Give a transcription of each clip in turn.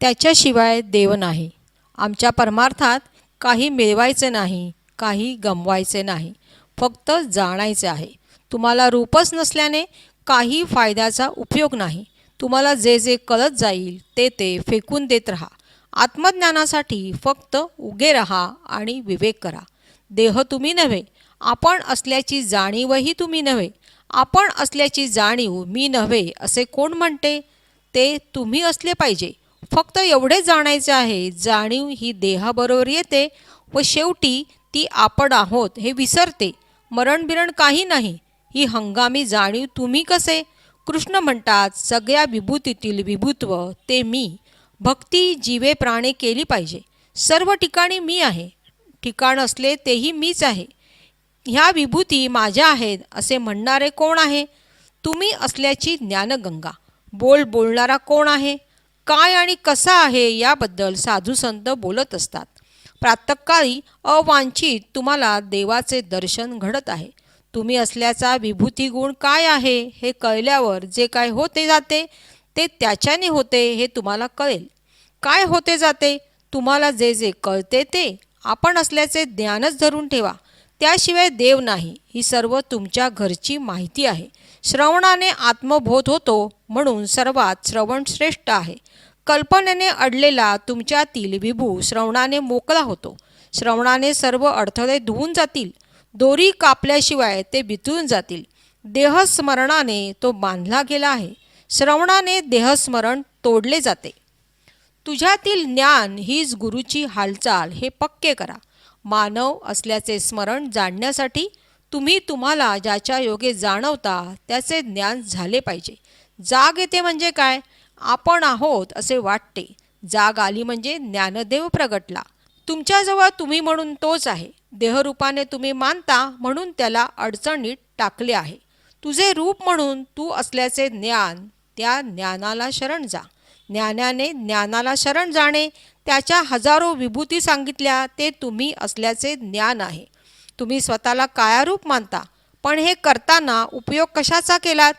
त्याच्याशिवाय देव नाही. आमच्या परमार्थात काही मिळवायचे नाही काही गमवायचे नाही. फक्त जाणायचे आहे. तुम्हाला रूपच नसल्याने काही फायद्याचा उपयोग नाही. तुम्हाला जे जे कळत जाईल ते ते फेकून देत राहा. आत्मज्ञानासाठी फक्त उगे राहा आणि विवेक करा. देह तुम्ही नव्हे आपण असल्याची जाणीवही तुम्ही नव्हे. आपण असल्याची जाणीव मी नव्हे असे कोण म्हणते? ते तुम्ही असले पाहिजे. फक्त एवढे जाणायचे आहे जाणीव ही देहाबरोबर येते व शेवटी ती आपण आहोत हे विसरते. मरण बिरण काही नाही ही हंगामी जाणीव तुम्ही कसे? कृष्ण म्हणतात सगळ्या विभूतीतील विभूत्व ते मी. भक्ती जीवे प्राणे केली पाहिजे. सर्व ठिकाणी मी आहे. ठिकाण असले तेही मीच आहे. ह्या विभूती माझ्या आहेत असे म्हणणारे कोण आहे? तुम्ही असल्याची ज्ञानगंगा. बोल बोलणारा कोण आहे? काय आणि कसा आहे याबद्दल साधू संत बोलत असतात. प्रातःकाळी अवांछित तुम्हाला देवाचे दर्शन घडत आहे. तुम्ही असल्याचा विभूती गुण काय आहे हे कळल्यावर जे काय होते जाते ते त्याच्याने होते हे तुम्हाला कळेल. काय होते जाते तुम्हाला जे जे कळते ते आपण असल्याचे ज्ञानच धरून ठेवा. त्याशिवाय देव नाही ही सर्व तुमच्या घरची माहिती आहे. श्रवणाने आत्मबोध होतो म्हणून सर्वात श्रवण श्रेष्ठ आहे. कल्पनेने अडलेला तुमच्यातील विभू श्रवणाने मोकळा होतो. श्रवणाने सर्व अडथळे धुवून जातील. दोरी कापल्याशिवाय ते बितून जातील. देहस्मरणाने तो बांधला गेला आहे. श्रवणाने देहस्मरण तोडले जाते. तुझ्यातील ज्ञान हीच गुरुची हालचाल हे पक्के करा. मानव असल्याचे स्मरण जाणण्यासाठी तुम्ही तुम्हाला ज्याच्या योगे जाणवता त्याचे ज्ञान झाले पाहिजे. जाग येते म्हणजे काय? आपण आहोत असे वाटते. जाग आली म्हणजे ज्ञानदेव प्रगटला. तुमच्याजवळ तुम्ही म्हणून तोच आहे. देहरूपाने तुम्ही मानता म्हणून त्याला अडचणीत टाकले आहे. तुझे रूप म्हणून तू असल्याचे ज्ञान त्या ज्ञानाला शरण जा. ज्ञानाने ज्ञानाला शरण जाणे त्याच्या हजारो विभूती सांगितल्या ते तुम्ही असल्याचे ज्ञान आहे. तुम्ही स्वतःला कायारूप मानता. पण हे करताना उपयोग कशाचा केलात?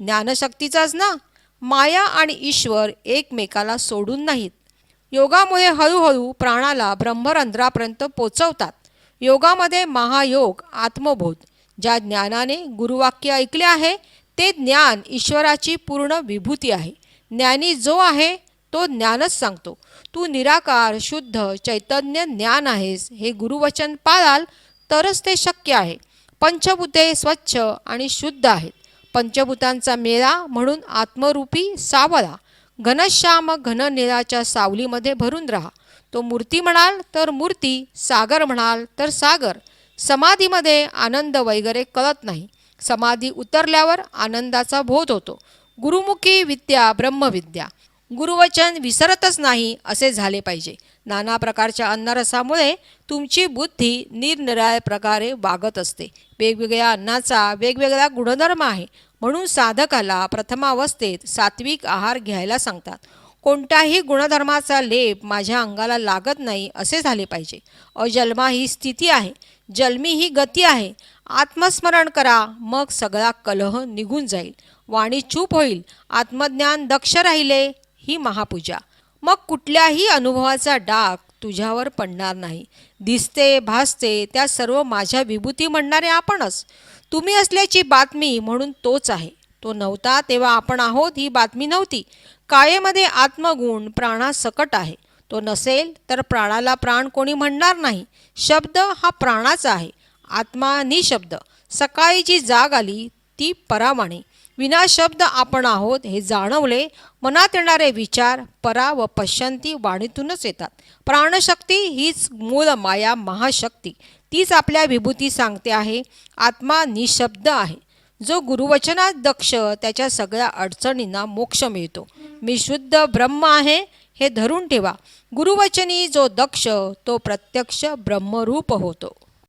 ज्ञानशक्तीचाच ना? माया आणि ईश्वर एकमेकाला सोडून नाहीत. योगामुळे हळूहळू प्राणाला ब्रह्मरंध्रापर्यंत पोचवतात. योगामध्ये महायोग आत्मबोध ज्या ज्ञानाने गुरुवाक्य ऐकले आहे ते ज्ञान ईश्वराची पूर्ण विभूती आहे. ज्ञानी जो आहे तो ज्ञानच सांगतो. तू निराकार शुद्ध चैतन्य ज्ञान आहेस हे गुरुवचन पाळाल तरच ते शक्य आहे. पंचभूते स्वच्छ आणि शुद्ध आहेत. पंचभूतांचा मेळा म्हणून आत्मरूपी सावळा. घनश्याम घननिळाच्या सावलीमध्ये भरून राहा. तो मूर्ती म्हणाल तर मूर्ती सागर म्हणाल तर सागर. समाधीमध्ये आनंद वगैरे कळत नाही. समाधी उतरल्यावर आनंदाचा बोध होतो. गुरुमुखी विद्या ब्रह्मविद्या. गुरुवचन विसरतच नाही असे झाले पाहिजे. नाना प्रकारच्या अन्नरसामुळे तुमची बुद्धी निरनिराळ्या प्रकारे वागत असते. वेगवेगळ्या अन्नाचा वेगवेगळा गुणधर्म आहे. म्हणून साधकाला प्रथमावस्थेत सात्विक आहार घ्यायला सांगतात. कोणत्याही गुणधर्माचा लेप माझ्या अंगाला लागत नाही असे झाले पाहिजे. अजन्मा ही स्थिती आहे. जन्मी ही गती आहे. आत्मस्मरण करा मग सगळा कलह निघून जाईल. वाणी चूप होईल. आत्मज्ञान दक्ष राहिले ही महापूजा. मग कुठल्याही अनुभवाचा डाग तुझ्यावर पडणार नाही. दिसते भासते त्या सर्व माझ्या विभूती म्हणणारे आपणच. तुम्ही असल्याची बातमी म्हणून तोच आहे. तो नव्हता तेव्हा आपण आहोत ही बातमी नव्हती. कायेमध्ये आत्मगुण प्राणासकट आहे. तो नसेल तर प्राणाला प्राण कोणी म्हणणार नाही. शब्द हा प्राणाचा आहे. आत्मा निशब्द. सकाळी जी जाग आली ती परावाणी विना शब्द आपण आहोत हे जाणवले मनात येणारे विचार परा व पश्यंती वाणीतूनच येतात. प्राणशक्ती हीच मूळ माया महाशक्ती. तीच आपल्या विभूती सांगते आहे. आत्मा निशब्द आहे. जो गुरुवचनात दक्ष त्याच्या सगळ्या अडचणींना मोक्ष मिळतो. मी शुद्ध ब्रह्म आहे हे धरून ठेवा. गुरुवचनी जो दक्ष तो प्रत्यक्ष ब्रह्मरूप होतो.